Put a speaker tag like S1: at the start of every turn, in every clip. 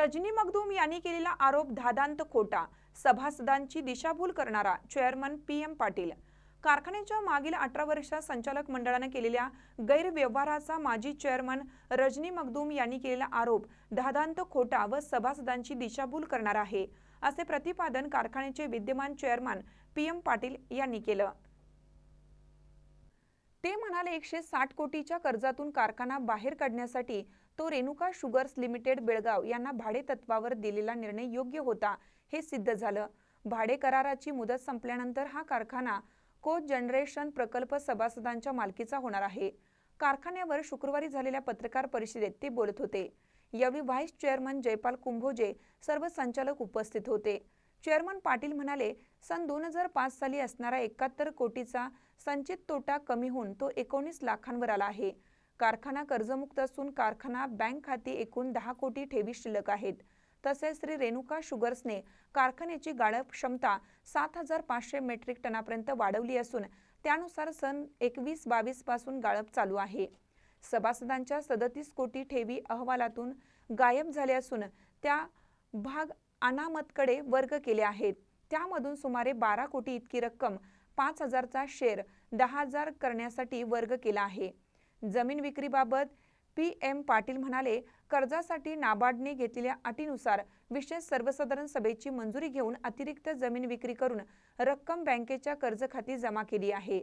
S1: रजनी मगदूम यांनी केलेला आरोप धादांत खोटा. सभासदांची दिशाभूल करणारा चेअरमन पी एम पाटील. कारखान्याच्या मागील अठरा वर्षात संचालक मंडळानं केलेल्या गैरव्यवहाराचा माजी चेअरमन रजनी मगदूम यांनी केलेला आरोप धादांत खोटा व सभासदांची दिशाभूल करणारा आहे असे प्रतिपादन कारखान्याचे विद्यमान चेअरमन पी एम पाटील यांनी केलं. ते म्हणाले एकशे साठ कोटीच्या कर्जातून कारखाना बाहेर काढण्यासाठी तो रेणुका शुगर्स लिमिटेड बेळगाव यांना भाडे तत्वावर दिलेला निर्णय योग्य होता हे सिद्ध झालं. भाडे कराराची मुदत संपल्यानंतर हा कारखाना को जनरेशन प्रकल्प सभासदांच्या मालकीचा होणार आहे. कारखान्यावर शुक्रवारी झालेल्या पत्रकार परिषदेत ते बोलत होते. यावेळी व्हाईस चेअरमन जयपाल कुंभोजे सर्व संचालक उपस्थित होते. चेअरमन पाटील म्हणाले सन दोन हजार पाच साली असणारा एकाहत्तर कोटीचा संचित तोटा कमी होऊन तो एकोणीस लाखांवर आला आहे. कारखाना कर्जमुक्त असून कारखाना बँक खाती एकूण दहा कोटी ठेवी शिल्लक आहेत. तसेच श्री रेणुका शुगर्सने कारखान्याची गाळप क्षमता सात हजार पाचशे मेट्रिक टनापर्यंत वाढवली असून त्यानुसार सन एकवीस बावीसपासून गाळप चालू आहे. सभासदांच्या सदतीस कोटी ठेवी अहवालातून गायब झाले असून त्या भाग अनामतकडे वर्ग केले आहेत. त्यामधून सुमारे बारा कोटी इतकी रक्कम पाच हजारचा शेअर दहा हजार करण्यासाठी वर्ग केला आहे. जमीन विक्रीबाबत पी एम पाटील म्हणाले कर्जासाठी नाबार्डने घेतलेल्या अटीनुसार विशेष सर्वसाधारण सभेची मंजुरी घेऊन अतिरिक्त जमीन विक्री करून रक्कम बँकेच्या कर्ज खाती जमा केली आहे.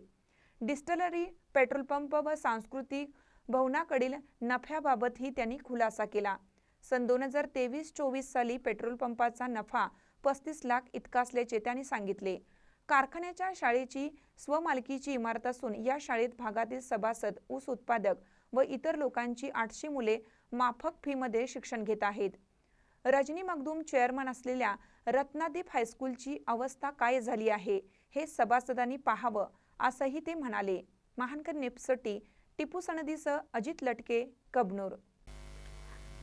S1: डिस्टलरी पेट्रोल पंप व सांस्कृतिक भवनाकडील नफ्याबाबतही त्यांनी खुलासा केला. सन दोन हजार तेवीस चोवीस साली पेट्रोल पंपाचा नफा पस्तीस लाख इतका असल्याचे त्यांनी सांगितले. कारखान्याच्या शाळेची स्वमालकीची इमारत असून या शाळेत भागातील सभासद ऊस उत्पादक व इतर लोकांची आठशे मुले माफक फीमध्ये शिक्षण घेत आहेत. रजनी मगदूम चेअरमन असलेल्या रत्नादीप हायस्कूलची अवस्था काय झाली आहे हे सभासदांनी पाहावं असंही ते म्हणाले. महानकर नेपसटी टिपू सनदीसह अजित लटके कबनूर.